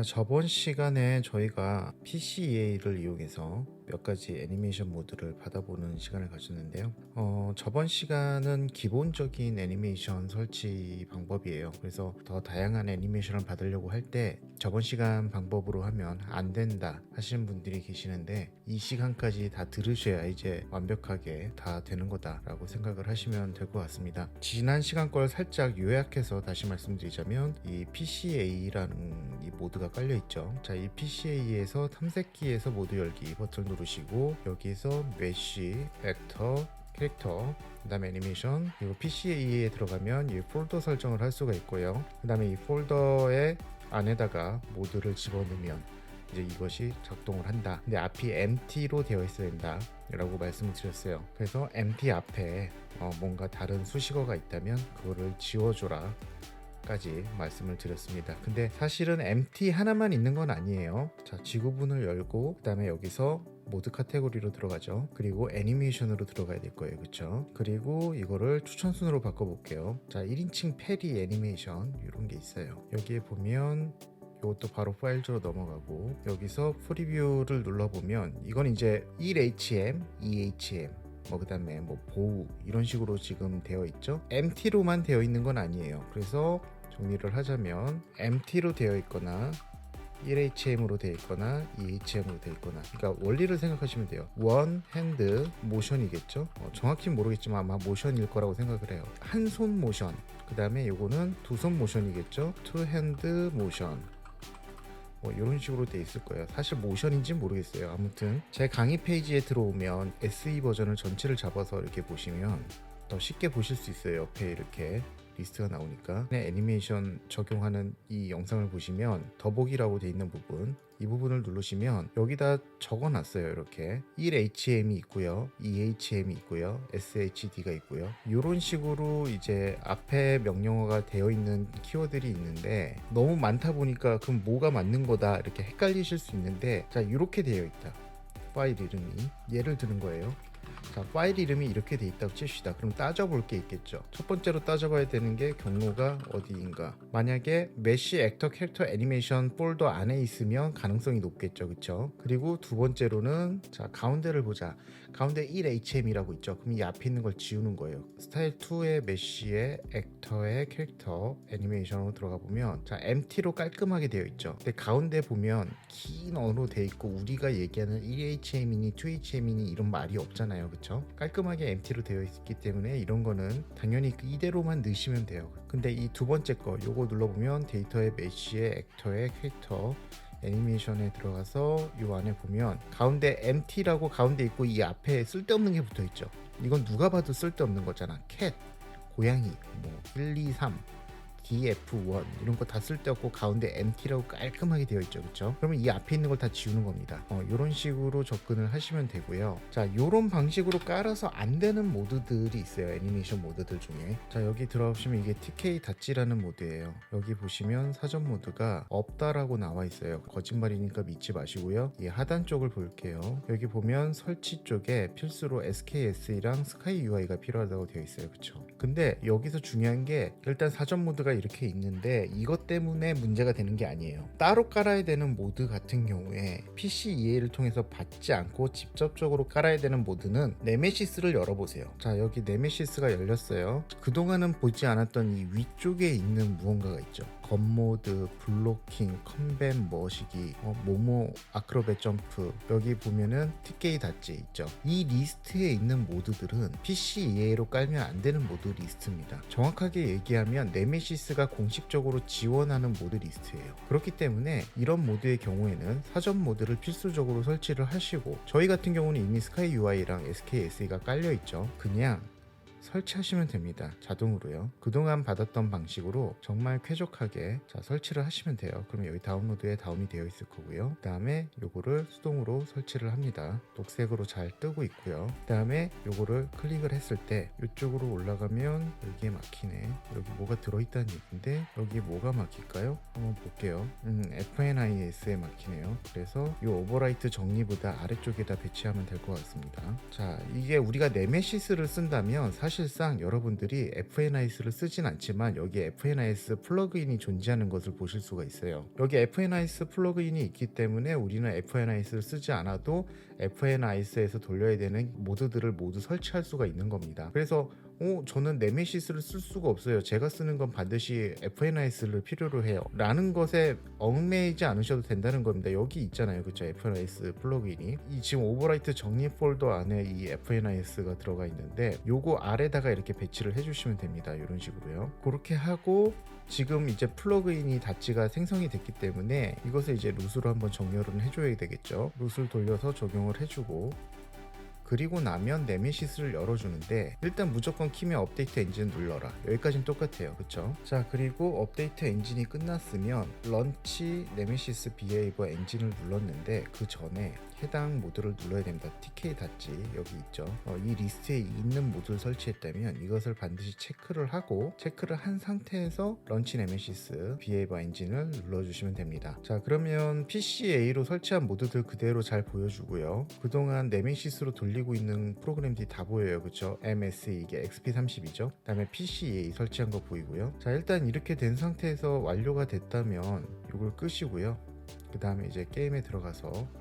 자, 저번 시간에 저희가 PCEA를 이용해서 몇 가지 애니메이션 모드를 받아보는 시간을 가졌는데요. 어, 저번 시간은 기본적인 애니메이션 설치 방법이에요. 그래서 더 다양한 애니메이션을 받으려고 할 때 저번 시간 방법으로 하면 안 된다 하시는 분들이 계시는데 이 시간까지 다 들으셔야 이제 완벽하게 다 되는 거다라고 생각을 하시면 될 것 같습니다. 지난 시간 걸 살짝 요약해서 다시 말씀드리자면 이 PCA라는 이 모드가 깔려 있죠. 자, 이 PCA에서 탐색기에서 모드 열기 버튼 누르시고 여기서 메쉬, 벡터, 캐릭터, 그 다음에 애니메이션 그리고 PCA에 들어가면 이 폴더 설정을 할 수가 있고요. 그 다음에 이 폴더의 안에다가 모드를 집어넣으면 이제 이것이 작동을 한다. 근데 앞이 empty로 되어 있어야 된다. 라고 말씀을 드렸어요. 그래서 empty 앞에 어, 뭔가 다른 수식어가 있다면 그거를 지워줘라. 까지 말씀을 드렸습니다. 근데 사실은 empty 하나만 있는 건 아니에요. 자, 지구본을 열고 그다음에 여기서 모드 카테고리로 들어가죠. 그리고 애니메이션으로 들어가야 될 거예요. 그렇죠? 그리고 이거를 추천 순으로 바꿔 볼게요. 자, 1인칭 페리 애니메이션 이런 게 있어요. 여기에 보면 이것도 바로 파일즈로 넘어가고 여기서 프리뷰를 눌러보면 이건 이제 1HM, 2HM 뭐 그다음에 뭐 보우 이런 식으로 지금 되어 있죠. MT로만 되어 있는 건 아니에요. 그래서 정리를 하자면 MT로 되어 있거나 1HM으로 되어 있거나 2HM으로 되어 있거나. 그러니까 원리를 생각하시면 돼요. 원 핸드 모션이겠죠? 어, 정확히 모르겠지만 아마 모션일 거라고 생각을 해요. 한 손 모션. 그 다음에 요거는 두 손 모션이겠죠? 투 핸드 모션 뭐 이런 식으로 돼 있을 거예요. 사실 모션인지 모르겠어요. 아무튼 제 강의 페이지에 들어오면 SE 버전을 전체를 잡아서 이렇게 보시면 더 쉽게 보실 수 있어요. 옆에 이렇게 리스트가 나오니까 네, 애니메이션 적용하는 이 영상을 보시면 더보기라고 돼 있는 부분 이 부분을 누르시면 여기다 적어 놨어요 이렇게. 1HM이 있고요 2HM이 있고요 SHD가 있고요. 이런 식으로 이제 앞에 명령어가 되어 있는 키워드들이 있는데 너무 많다 보니까 그럼 뭐가 맞는 거다 이렇게 헷갈리실 수 있는데 자 이렇게 되어 있다. 파일 이름이. 예를 드는 거예요 자, 파일 이름이 이렇게 돼 있다고 칩시다. 그럼 따져볼 게 있겠죠. 첫 번째로 따져봐야 되는 게 경로가 어디인가. 만약에 메시 액터 캐릭터 애니메이션 폴더 안에 있으면 가능성이 높겠죠. 그쵸? 그리고 두 번째로는 자, 가운데를 보자. 가운데 1HM이라고 있죠. 그럼 이 앞에 있는 걸 지우는 거예요. 스타일 2의 메시의 액터의 캐릭터 애니메이션으로 들어가 보면 자, MT로 깔끔하게 되어 있죠. 근데 가운데 보면 긴 언어로 되어 있고 우리가 얘기하는 1HM이니 2HM이니 이런 말이 없잖아요. 그쵸? 깔끔하게 MT로 되어 있기 때문에 이런 거는 당연히 그 이대로만 넣으시면 돼요. 근데 이 두 번째 거 요거 눌러보면 데이터의 메시의 액터의 캐릭터 애니메이션에 들어가서 이 안에 보면 가운데 MT라고 가운데 있고 이 앞에 쓸데없는 게 붙어 있죠. 이건 누가 봐도 쓸데없는 거잖아. 캣, 고양이, 뭐 1, 2, 3, DF1 이런 거 다 쓸데없고 가운데 MT라고 깔끔하게 되어 있죠 그쵸? 그러면 이 앞에 있는 걸 다 지우는 겁니다. 어, 이런 식으로 접근을 하시면 되고요. 자 이런 방식으로 깔아서 안 되는 모드들이 있어요 애니메이션 모드들 중에. 자 여기 들어가시면 이게 TK 닷지라는 모드예요. 여기 보시면 사전 모드가 없다라고 나와 있어요. 거짓말이니까 믿지 마시고요. 이 하단 쪽을 볼게요. 여기 보면 설치 쪽에 필수로 SKS랑 스카이 UI가 필요하다고 되어 있어요 그쵸? 근데 여기서 중요한 게 일단 사전 모드가 이렇게 있는데 이것 때문에 문제가 되는 게 아니에요. 따로 깔아야 되는 모드 같은 경우에 PC EA를 통해서 받지 않고 직접적으로 깔아야 되는 모드는 네메시스를 열어보세요. 자 여기 네메시스가 열렸어요. 그동안은 보지 않았던 이 위쪽에 있는 무언가가 있죠. 겉모드, 블로킹, 컴뱃 머시기, 어, 모모, 아크로벳 점프 여기 보면은 TK 닷지 있죠. 이 리스트에 있는 모드들은 PC EA로 깔면 안 되는 모드 리스트입니다. 정확하게 얘기하면 네메시스가 공식적으로 지원하는 모드 리스트예요. 그렇기 때문에 이런 모드의 경우에는 사전 모드를 필수적으로 설치를 하시고 저희 같은 경우는 이미 스카이 UI랑 SKSE가 깔려 있죠. 그냥 설치하시면 됩니다. 자동으로요. 그동안 받았던 방식으로 정말 쾌적하게 자, 설치를 하시면 돼요. 그럼 여기 다운로드에 다운이 되어 있을 거고요. 그 다음에 요거를 수동으로 설치를 합니다. 녹색으로 잘 뜨고 있고요. 그 다음에 요거를 클릭을 했을 때 이쪽으로 올라가면 여기에 막히네. 여기 뭐가 들어있다는 얘기인데 여기 뭐가 막힐까요? 한번 볼게요. 음, FNIS에 막히네요. 그래서 이 오버라이트 정리보다 아래쪽에다 배치하면 될 것 같습니다. 자, 이게 우리가 네메시스를 쓴다면 사실 사실상 여러분들이 FNIS를 쓰진 않지만 여기에 FNIS 플러그인이 존재하는 것을 보실 수가 있어요. 여기 FNIS 플러그인이 있기 때문에 우리는 FNIS를 쓰지 않아도 FNIS에서 돌려야 되는 모드들을 모두 설치할 수가 있는 겁니다. 그래서 어, 저는 네메시스를 쓸 수가 없어요. 제가 쓰는 건 반드시 FNIS를 필요로 해요. 라는 것에 얽매이지 않으셔도 된다는 겁니다. 여기 있잖아요. 그쵸? FNIS 플러그인이. 이 지금 오버라이트 정리 폴더 안에 이 FNIS가 들어가 있는데 요거 아래다가 이렇게 배치를 해주시면 됩니다. 이런 식으로요. 그렇게 하고 지금 이제 플러그인이 다치가 생성이 됐기 때문에 이것을 이제 룻으로 한번 정렬을 해줘야 되겠죠. 룻을 돌려서 적용을 해주고 그리고 나면 네메시스를 열어주는데 일단 무조건 키면 업데이트 엔진 눌러라. 여기까지는 똑같아요. 그쵸? 자 그리고 업데이트 엔진이 끝났으면 런치 네메시스 비에이버 엔진을 눌렀는데 그 전에 해당 모드를 눌러야 됩니다. TK 닫지 여기 있죠. 어, 이 리스트에 있는 모드를 설치했다면 이것을 반드시 체크를 하고 체크를 한 상태에서 런치 네메시스 비에이버 엔진을 눌러주시면 됩니다. 자 그러면 PCA로 설치한 모드들 그대로 잘 보여주고요. 그동안 네메시스로 돌리고 있는 프로그램들이 다 보여요. 그쵸? MS 이게 XP30이죠? 그 다음에 PCA 설치한 거 보이고요. 자 일단 이렇게 된 상태에서 완료가 됐다면 이걸 끄시고요. 그 다음에 이제 게임에 들어가서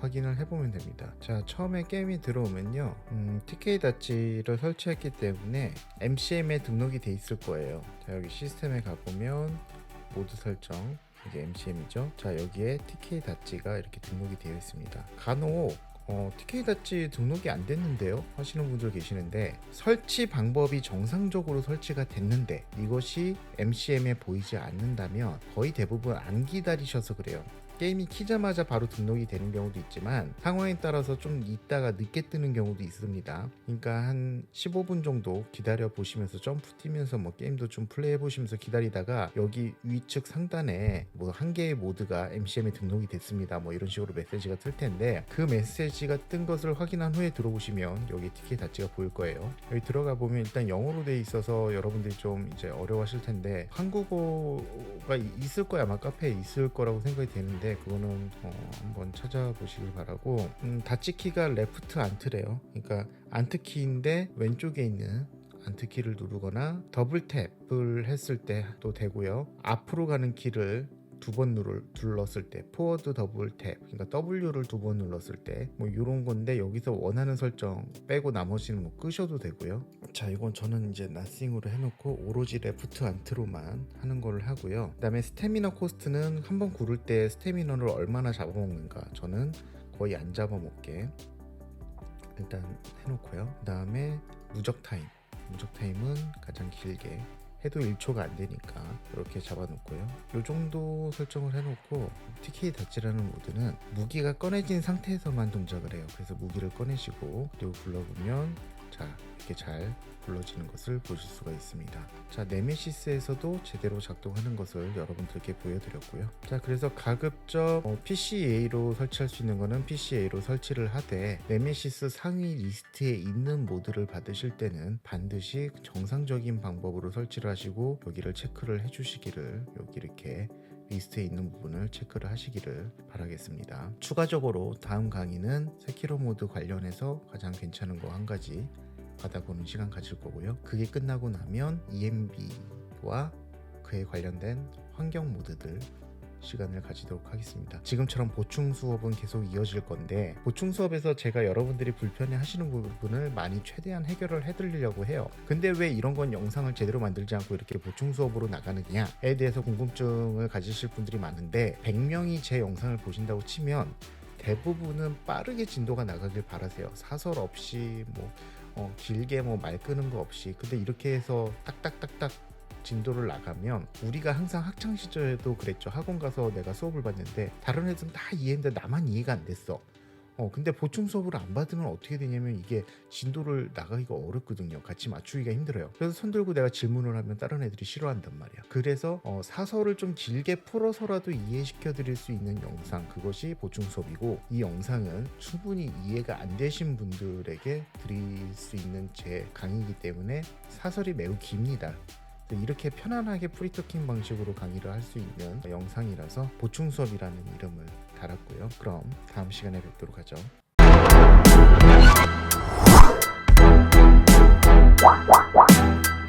확인을 해보면 됩니다. 자, 처음에 게임이 들어오면요. 음, TK 다치를 설치했기 때문에 MCM에 등록이 돼 있을 거예요. 자, 여기 시스템에 가보면 모드 설정 이게 MCM이죠. 자, 여기에 TK 다치가 이렇게 등록이 되어 있습니다. 간혹 어, TK 다치 등록이 안 됐는데요 하시는 분들 계시는데 설치 방법이 정상적으로 설치가 됐는데 이것이 MCM에 보이지 않는다면 거의 대부분 안 기다리셔서 그래요 게임이 키자마자 바로 등록이 되는 경우도 있지만 상황에 따라서 좀 있다가 늦게 뜨는 경우도 있습니다. 그러니까 한 15분 정도 기다려 보시면서 점프 뛰면서 뭐 게임도 좀 플레이해 보시면서 기다리다가 여기 위측 상단에 뭐 한 개의 모드가 MCM에 등록이 됐습니다. 뭐 이런 식으로 메시지가 뜰 텐데 그 메시지가 뜬 것을 확인한 후에 들어보시면 여기 티켓 다치가 보일 거예요. 여기 들어가 보면 일단 영어로 돼 있어서 여러분들이 좀 이제 어려워하실 텐데 한국어가 있을 거야 아마 카페에 있을 거라고 생각이 되는데 그거는 어, 한번 찾아보시길 바라고. 음, 닫지 키가 레프트 안트래요. 그러니까 안트 키인데 왼쪽에 있는 안트 키를 누르거나 더블 탭을 했을 때도 되고요. 앞으로 가는 키를 두 번 눌렀을 때 포워드 더블 탭 그러니까 W를 두 번 눌렀을 때 뭐 이런 건데 여기서 원하는 설정 빼고 나머지는 뭐 끄셔도 되고요. 자 이건 저는 이제 나싱으로 해놓고 오로지 레프트 안트로만 하는 거를 하고요. 그 다음에 스태미너 코스트는 한 번 구를 때 스태미너를 얼마나 잡아먹는가 저는 거의 안 잡아먹게 일단 해놓고요. 그 다음에 무적 타임. 무적 타임은 가장 길게 해도 1초가 안 되니까 이렇게 잡아놓고요. 이 정도 설정을 해놓고 TK 닫지라는 모드는 무기가 꺼내진 상태에서만 동작을 해요. 그래서 무기를 꺼내시고 그리고 불러보면 자 이렇게 잘 불러지는 것을 보실 수가 있습니다. 자 네메시스에서도 제대로 작동하는 것을 여러분들께 보여드렸고요. 자 그래서 가급적 어, PCA로 설치할 수 있는 거는 PCA로 설치를 하되 네메시스 상위 리스트에 있는 모드를 받으실 때는 반드시 정상적인 방법으로 설치를 하시고 여기를 체크를 해주시기를 여기 이렇게 리스트에 있는 부분을 체크를 하시기를 바라겠습니다. 추가적으로 다음 강의는 세키로 모드 관련해서 가장 괜찮은 거 한 가지 받아보는 시간 가질 거고요. 그게 끝나고 나면 EMB와 그에 관련된 환경 모드들 시간을 가지도록 하겠습니다. 지금처럼 보충 수업은 계속 이어질 건데 보충 수업에서 제가 여러분들이 불편해 하시는 부분을 많이 최대한 해결을 해드리려고 해요. 근데 왜 이런 건 영상을 제대로 만들지 않고 이렇게 보충 수업으로 나가느냐에 대해서 궁금증을 가지실 분들이 많은데 100명이 제 영상을 보신다고 치면 대부분은 빠르게 진도가 나가길 바라세요. 사설 없이 뭐 어, 길게 뭐 말 끄는 거 없이. 근데 이렇게 해서 딱딱딱딱 진도를 나가면 우리가 항상 학창 시절에도 그랬죠. 학원 가서 내가 수업을 받는데 다른 애들은 다 이해했는데 나만 이해가 안 됐어 어 근데 보충 수업을 안 받으면 어떻게 되냐면 이게 진도를 나가기가 어렵거든요. 같이 맞추기가 힘들어요. 그래서 손 들고 내가 질문을 하면 다른 애들이 싫어한단 말이야. 그래서 어, 사설을 좀 길게 풀어서라도 이해시켜 드릴 수 있는 영상 그것이 보충 수업이고 이 영상은 충분히 이해가 안 되신 분들에게 드릴 수 있는 제 강의이기 때문에 사설이 매우 깁니다 네, 이렇게 편안하게 프리토킹 방식으로 강의를 할 수 있는 영상이라서 보충 수업이라는 이름을 달았고요. 그럼 다음 시간에 뵙도록 하죠. What?